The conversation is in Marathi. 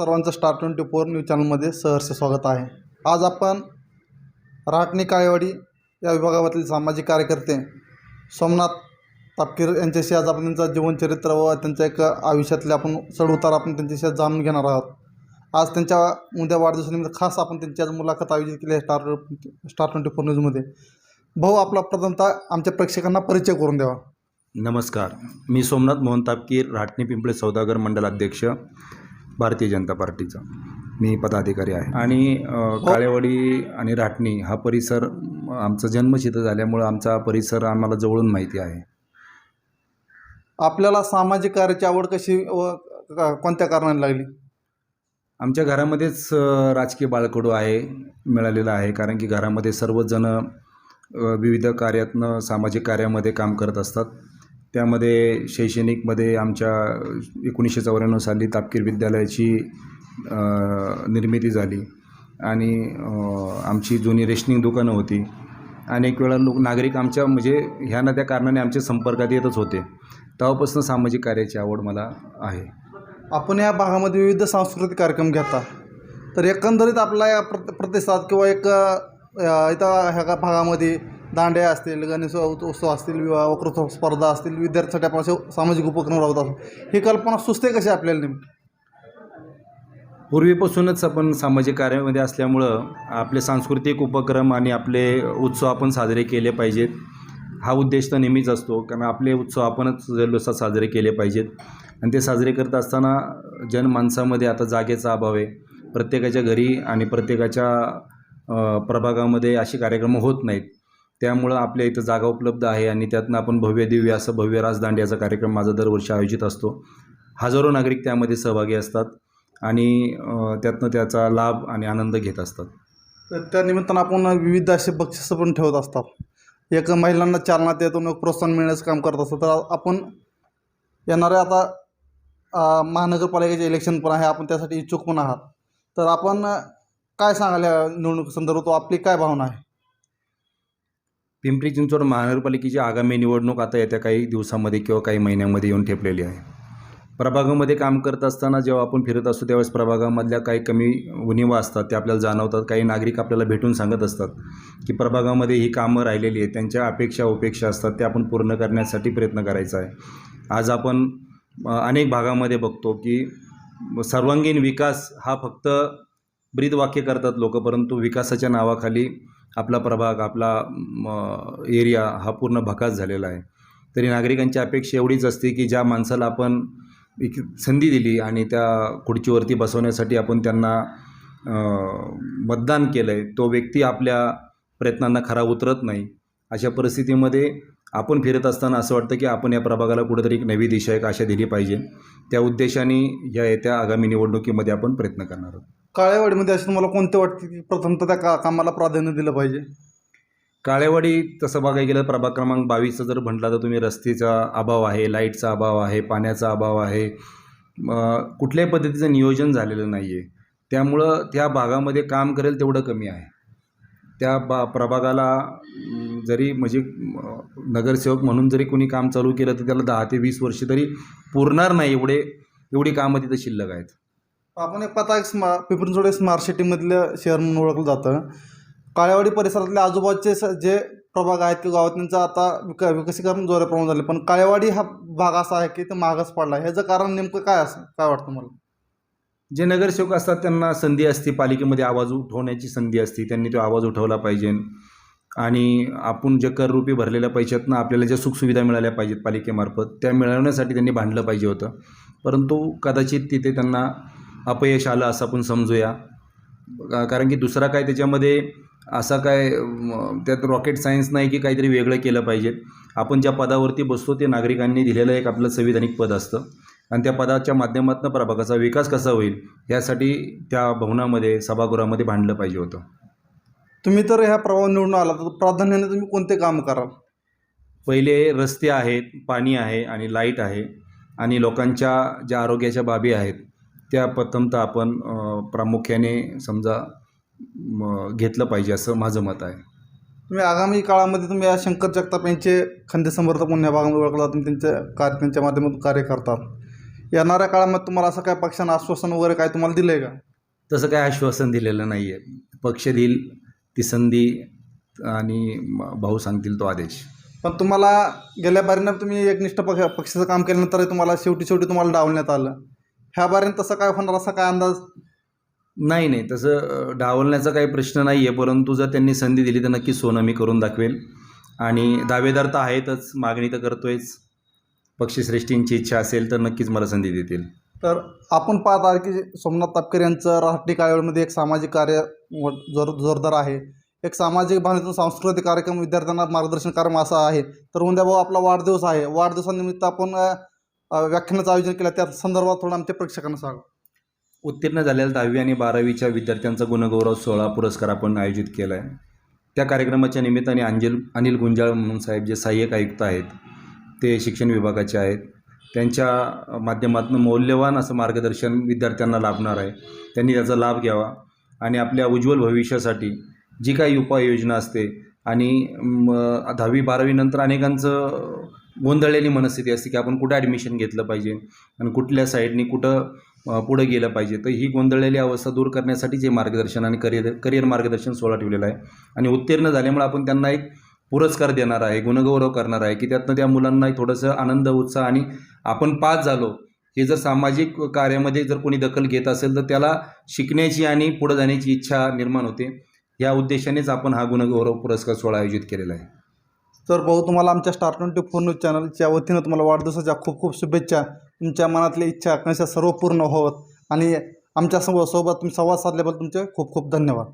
सर्वांचं स्टार ट्वेंटी फोर न्यूज चॅनलमध्ये सहर्ष स्वागत आहे. आज आपण राटणी काळेवाडी या विभागामधील सामाजिक कार्यकर्ते सोमनाथ तापकीर यांच्याशी आज आपण त्यांचं जीवनचरित्र व त्यांच्या एक आयुष्यातले आपण चढउतार आपण त्यांच्याशी आज जाणून घेणार आहोत. आज त्यांच्या उद्या वाढदिवसानिमित्त खास आपण त्यांची आज मुलाखत आयोजित केली आहे स्टार स्टार ट्वेंटी फोर न्यूजमध्ये. भाऊ आपला प्रथमतः आमच्या प्रेक्षकांना परिचय करून द्यावा. नमस्कार. मी सोमनाथ मोहन तापकीर राटणी पिंपळे सौदागर मंडल अध्यक्ष भारतीय जनता पार्टीचा. मी पदाधिकारी आहे. आणि अ, काळेवाडी आणि राटणी हा परिसर आमचा जन्मसिद्ध झाल्यामुळं आमचा परिसर आम्हाला जवळून माहिती आहे. आपल्याला सामाजिक कार्याची आवड कशी व कोणत्या कारणाने लागली? आमच्या घरामध्येच राजकीय बाळकडू आहे मिळालेलं आहे. कारण की घरामध्ये सर्वजण विविध कार्यातनं सामाजिक कार्यामध्ये काम करत असतात. त्यामध्ये शैक्षणिकमध्ये आमच्या एकोणीसशे चौऱ्याण्णव साली तापकीर विद्यालयाची निर्मिती झाली. आणि आमची जुनी रेशनिंग दुकानं होती. अनेक वेळा लोक नागरिक आमच्या म्हणजे ह्या ना त्या कारणाने आमच्या संपर्कात येतच होते. तेव्हापासून सामाजिक कार्याची आवड मला आहे. आपण या भागामध्ये विविध सांस्कृतिक कार्यक्रम घेता. तर एकंदरीत आपला या प्रत प्रतिसाद किंवा एक इथं ह्या भागामध्ये दांड्या असतील गणेश उत्सव असतील विवाह वक्रोत्सव स्पर्धा असतील विद्यार्थ्यांसाठी आपण असे सामाजिक उपक्रम राबवत असतो ही कल्पना सुचते कशी आपल्याला नेमकी? पूर्वीपासूनच आपण सामाजिक कार्यामध्ये असल्यामुळं आपले सांस्कृतिक उपक्रम आणि आपले उत्सव आपण साजरे केले पाहिजेत. हा उद्देश तर नेहमीच असतो कारण आपले उत्सव आपणच जल्लोषात साजरे केले पाहिजेत. आणि ते साजरे करत असताना जनमानसामध्ये आता जागेचा अभाव आहे. प्रत्येकाच्या घरी आणि प्रत्येकाच्या प्रभागामध्ये असे कार्यक्रम होत नाहीत. त्यामुळं आपल्या इथं जागा उपलब्ध आहे आणि त्यातनं आपण भव्य दिव्य असं भव्य राजदांड्याचा कार्यक्रम माझा दरवर्षी आयोजित असतो. हजारो नागरिक त्यामध्ये सहभागी असतात आणि त्यातनं त्याचा लाभ आणि आनंद घेत असतात. तर त्या निमित्तानं आपण विविध असे बक्षिसं पण ठेवत असतात. एक महिलांना चालना त्यातून एक प्रोत्साहन मिळण्याचं काम करत असतो तर आपण येणाऱ्या आता महानगरपालिकेचे इलेक्शन पण आहे आपण त्यासाठी इच्छुक पण आहात. तर आपण काय सांगाल या निवडणूक संदर्भात आपली काय भावना आहे? पिंपरी चिंचवड महानगरपालिकेची आगामी निवडणूक आता येत्या काही दिवसामध्ये किंवा काही महिन्यामध्ये येऊन ठेपलेली आहे. प्रभागामध्ये काम करत असताना जेव्हा आपण फिरत असतो त्यावेळेस प्रभागामधल्या काही कमी उणिवा असतात ते आपल्याला जाणवतात. काही नागरिक आपल्याला भेटून सांगत असतात की प्रभागामध्ये ही कामं राहिलेली आहेत त्यांच्या अपेक्षा उपेक्षा असतात ते आपण पूर्ण करण्यासाठी प्रयत्न करायचा आहे. आज आपण अनेक भागामध्ये बघतो की सर्वांगीण विकास हा फक्त ब्रीदवाक्य करतात लोक परंतु विकासाच्या नावाखाली आपला प्रभाग आपला एरिया हा पूर्ण भकास झालेला आहे. तरी नागरिकांची अपेक्षा एवढीच असते की ज्या माणसाला आपण एक संधी दिली आणि त्या खुर्चीवरती बसवण्यासाठी आपण त्यांना मतदान केलं आहे तो व्यक्ती आपल्या प्रयत्नांना खरा उतरत नाही. अशा परिस्थितीमध्ये आपण फिरत असताना असं वाटतं की आपण या प्रभागाला कुठेतरी एक नवी दिशा एक आशा दिली पाहिजे. त्या उद्देशाने या येत्या आगामी निवडणुकीमध्ये आपण प्रयत्न करणार आहोत. काळेवाडीमध्ये असे तुम्हाला कोणते वाटते की प्रथमतः त्या का कामाला प्राधान्य दिलं पाहिजे? काळेवाडी तसं बघायला गेलं प्रभाग क्रमांक बावीसचं जर म्हटला तर तुम्ही रस्तेचा अभाव आहे लाईटचा अभाव आहे पाण्याचा अभाव आहे. कुठल्याही पद्धतीचं नियोजन झालेलं नाही आहे त्यामुळं त्या भागामध्ये काम करेल तेवढं कमी आहे. त्या बा प्रभागाला जरी म्हणजे नगरसेवक म्हणून जरी कोणी काम चालू केलं तर त्याला दहा ते वीस वर्ष तरी पुरणार नाही एवढे एवढी कामं तिथं शिल्लक आहेत. आपण एक पाहता एक स्मा पिंपरीचोडे स्मार्ट सिटीमधलं शहर म्हणून ओळखलं जातं. काळेवाडी परिसरातले आजूबाजूचे स जे प्रभाग आहेत किंवा गावात त्यांचं आता विक विकसीकरण जोऱ्या प्रमाणात झाले. पण काळेवाडी हा भाग असा आहे की ते मागास पडला. ह्याचं कारण नेमकं काय असं काय वाटतं मला जे नगरसेवक असतात त्यांना संधी असते पालिकेमध्ये आवाज उठवण्याची संधी असते. त्यांनी तो आवाज उठवला पाहिजे. आणि आपण जे कररूपी भरलेल्या पैशातनं आपल्याला ज्या सुखसुविधा मिळाल्या पाहिजेत पालिकेमार्फत त्या मिळवण्यासाठी त्यांनी भांडलं पाहिजे होतं. परंतु कदाचित तिथे त्यांना अपयश आलं असं आपण समजूया. कारण की दुसरा काय त्याच्यामध्ये असा काय त्यात रॉकेट सायन्स नाही की काहीतरी वेगळं केलं पाहिजे. आपण ज्या पदावरती बसतो ते नागरिकांनी दिलेलं एक आपलं संविधानिक पद असतं. आणि त्या पदाच्या माध्यमातून प्रभागाचा विकास कसा होईल यासाठी त्या भवनामध्ये सभागृहामध्ये भांडलं पाहिजे होतं. तुम्ही तर ह्या प्रभाव निवडून आला तर प्राधान्याने तुम्ही कोणते काम कराल? पहिले रस्ते आहेत पाणी आहे आणि लाइट आहे. आणि लोकांच्या ज्या आरोग्याच्या बाबी आहेत त्या प्रथमतः आपण प्रामुख्याने समजा घेतलं पाहिजे असं माझं मत आहे. तुम्ही आगामी काळामध्ये तुम्ही या शंकर जगताप यांचे खंदे समर्थक म्हणून या भागामध्ये ओळखला तुम्ही त्यांच्या कार्य त्यांच्या माध्यमातून कार्य करतात. येणाऱ्या काळामध्ये तुम्हाला असं काय पक्षानं आश्वासन वगैरे काय तुम्हाला दिलं आहे का? तसं काय आश्वासन दिलेलं नाही आहे पक्ष देईल ती संधी आणि भाऊ सांगतील तो आदेश. पण तुम्हाला गेल्या बारीनं तुम्ही एकनिष्ठ पक्ष पक्षाचं काम केल्यानंतर तुम्हाला शेवटी शेवटी तुम्हाला डावलण्यात आलं. ह्या बारीनं तसं काय होणार असा काय अंदाज? नाही नाही. तसं डावलण्याचा काही प्रश्न नाही आहे परंतु जर त्यांनी संधी दिली तर नक्कीच सोनं मी करून दाखवेल. आणि दावेदार तर आहेतच मागणी तर करतोयच. पक्षश्रेष्ठींची इच्छा असेल तर नक्कीच मला संधी देतील. तर आपण पाहत आहात की सोमनाथ तापकर यांचं राष्ट्रीय काळवेळमध्ये एक सामाजिक कार्य जोर जोरदार आहे. एक सामाजिक भावनेतून सांस्कृतिक कार्यक्रम विद्यार्थ्यांना मार्गदर्शन कार्यक्रम असा आहे. तर उद्या भाऊ आपला वाढदिवस आहे. वाढदिवसानिमित्त आपण व्याख्यानाचं आयोजन केलं. त्या संदर्भात थोडं आमच्या प्रेक्षकांना सांगा. उत्तीर्ण झालेल्या दहावी आणि बारावीच्या विद्यार्थ्यांचा गुणगौरव सोहळा पुरस्कार आपण आयोजित केला आहे त्या कार्यक्रमाच्या निमित्ताने अंजल अनिल गुंजाळ म्हणून साहेब जे सहाय्यक आयुक्त आहेत ते शिक्षण विभागाचे आहेत. त्यांच्या माध्यमातून मौल्यवान असं मार्गदर्शन विद्यार्थ्यांना लाभणार आहे. त्यांनी त्याचा लाभ घ्यावा आणि आपल्या उज्ज्वल भविष्यासाठी जी काही उपाययोजना असते आणि दहावी बारावीनंतर अनेकांचं गोंधळलेली मनस्थिती असते की आपण कुठं ॲडमिशन घेतलं पाहिजे आणि कुठल्या साईडनी कुठं पुढं गेलं पाहिजे. तर ही गोंधळलेली अवस्था दूर करण्यासाठी जे मार्गदर्शन आणि करिअर करिअर मार्गदर्शन सोहळा ठेवलेला आहे. आणि उत्तीर्ण झाल्यामुळे आपण त्यांना एक पुरस्कार देणार आहे गुणगौरव करणार आहे की त्यातनं त्या मुलांना एक थोडंसं आनंद उत्साह आणि आपण पास झालो. हे जर सामाजिक कार्यामध्ये जर कोणी दखल घेत असेल तर त्याला शिकण्याची आणि पुढं जाण्याची इच्छा निर्माण होते. या उद्देशानेच आपण हा गुणगौरव पुरस्कार सोहळा आयोजित केलेला आहे. तर भाऊ तुम्हाला आमच्या स्टार ट्वेंटी फोर न्यूज चॅनलच्या वतीनं तुम्हाला वाढदिवसाच्या खूप खूप शुभेच्छा. तुमच्या मनातल्या इच्छा आकांक्षा सर्व पूर्ण होत आणि आमच्यासोबत सोबत तुम्ही संवाद साधल्याबद्दल तुमचे खूप खूप धन्यवाद.